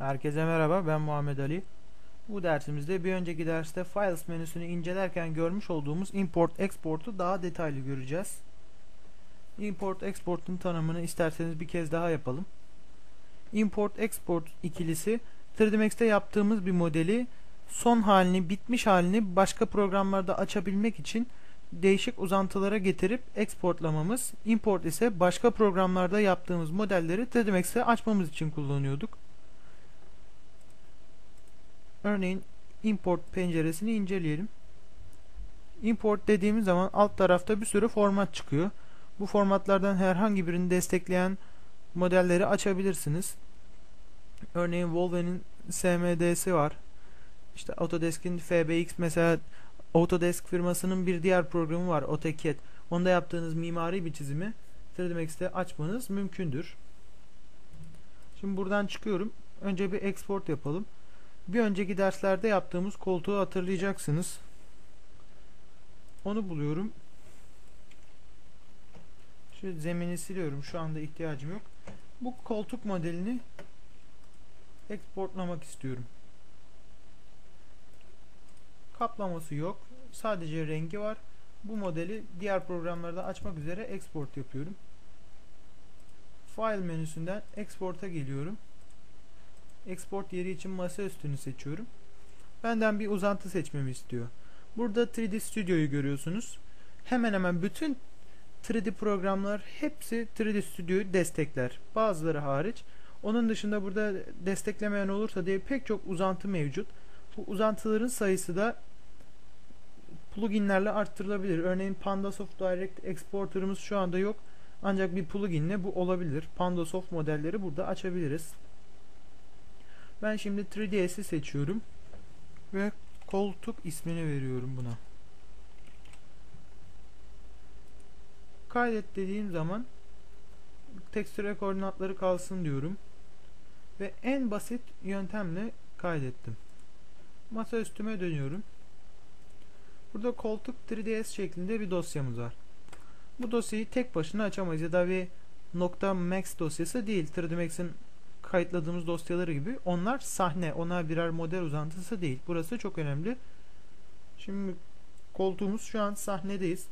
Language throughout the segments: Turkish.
Herkese merhaba ben Muhammed Ali. Bu dersimizde bir önceki derste Files menüsünü incelerken görmüş olduğumuz Import Export'u daha detaylı göreceğiz. Import Export'un tanımını isterseniz bir kez daha yapalım. Import Export ikilisi 3D Max'te yaptığımız bir modeli son halini, bitmiş halini başka programlarda açabilmek için değişik uzantılara getirip exportlamamız, import ise başka programlarda yaptığımız modelleri 3D Max'te açmamız için kullanıyorduk. Örneğin import penceresini inceleyelim. Import dediğimiz zaman alt tarafta bir sürü format çıkıyor. Bu formatlardan herhangi birini destekleyen modelleri açabilirsiniz. Örneğin Volve'nin SMD'si var. İşte Autodesk'in FBX mesela Autodesk firmasının bir diğer programı var AutoCAD. Onda yaptığınız mimari bir çizimi 3D Max'te açmanız mümkündür. Şimdi buradan çıkıyorum. Önce bir export yapalım. Bir önceki derslerde yaptığımız koltuğu hatırlayacaksınız. Onu buluyorum. Şu zemini siliyorum. Şu anda ihtiyacım yok. Bu koltuk modelini exportlamak istiyorum. Kaplaması yok. Sadece rengi var. Bu modeli diğer programlarda açmak üzere export yapıyorum. File menüsünden export'a geliyorum. Export yeri için masa üstünü seçiyorum. Benden bir uzantı seçmemi istiyor. Burada 3D Studio'yu görüyorsunuz. Hemen hemen bütün 3D programlar hepsi 3D Studio'yu destekler. Bazıları hariç. Onun dışında burada desteklemeyen olursa diye pek çok uzantı mevcut. Bu uzantıların sayısı da pluginlerle arttırılabilir. Örneğin Pandasoft Direct Exporter'ımız şu anda yok. Ancak bir pluginle bu olabilir. Pandasoft modelleri burada açabiliriz. Ben şimdi 3DS'i seçiyorum. Ve koltuk ismini veriyorum buna. Kaydet dediğim zaman tekstüre koordinatları kalsın diyorum. Ve en basit yöntemle kaydettim. Masa üstüme dönüyorum. Burada koltuk 3ds şeklinde bir dosyamız var. Bu dosyayı tek başına açamayız ya da bir .max dosyası değil. 3D Max'in kayıtladığımız dosyaları gibi onlar sahne, onlar birer model uzantısı değil. Burası çok önemli. Şimdi koltuğumuz şu an sahnedeyiz.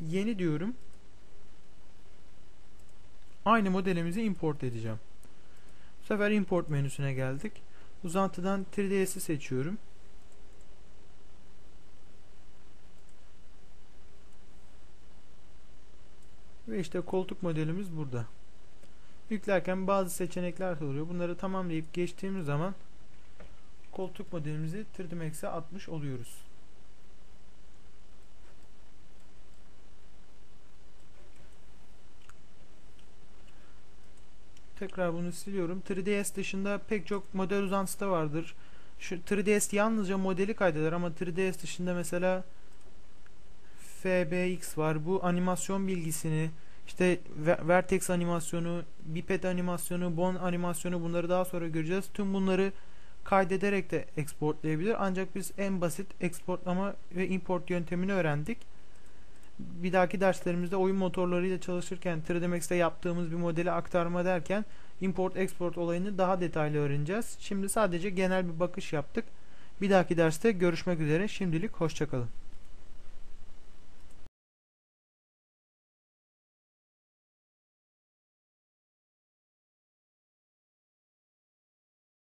Yeni diyorum. Aynı modelimizi import edeceğim. Bu sefer import menüsüne geldik. Uzantıdan 3DS'i seçiyorum. Ve işte koltuk modelimiz burada. Yüklerken bazı seçenekler soruyor. Bunları tamamlayıp geçtiğimiz zaman koltuk modelimizi 3D Max'e atmış oluyoruz. Tekrar bunu siliyorum. 3ds dışında pek çok model uzantısı da vardır. Şu 3ds yalnızca modeli kaydeder ama 3ds dışında mesela FBX var. Bu animasyon bilgisini işte vertex animasyonu, biped animasyonu, bon animasyonu bunları daha sonra göreceğiz. Tüm bunları kaydederek de exportlayabilir. Ancak biz en basit exportlama ve import yöntemini öğrendik. Bir dahaki derslerimizde oyun motorlarıyla çalışırken 3D Max'te yaptığımız bir modeli aktarma derken import export olayını daha detaylı öğreneceğiz. Şimdi sadece genel bir bakış yaptık. Bir dahaki derste görüşmek üzere. Şimdilik hoşçakalın.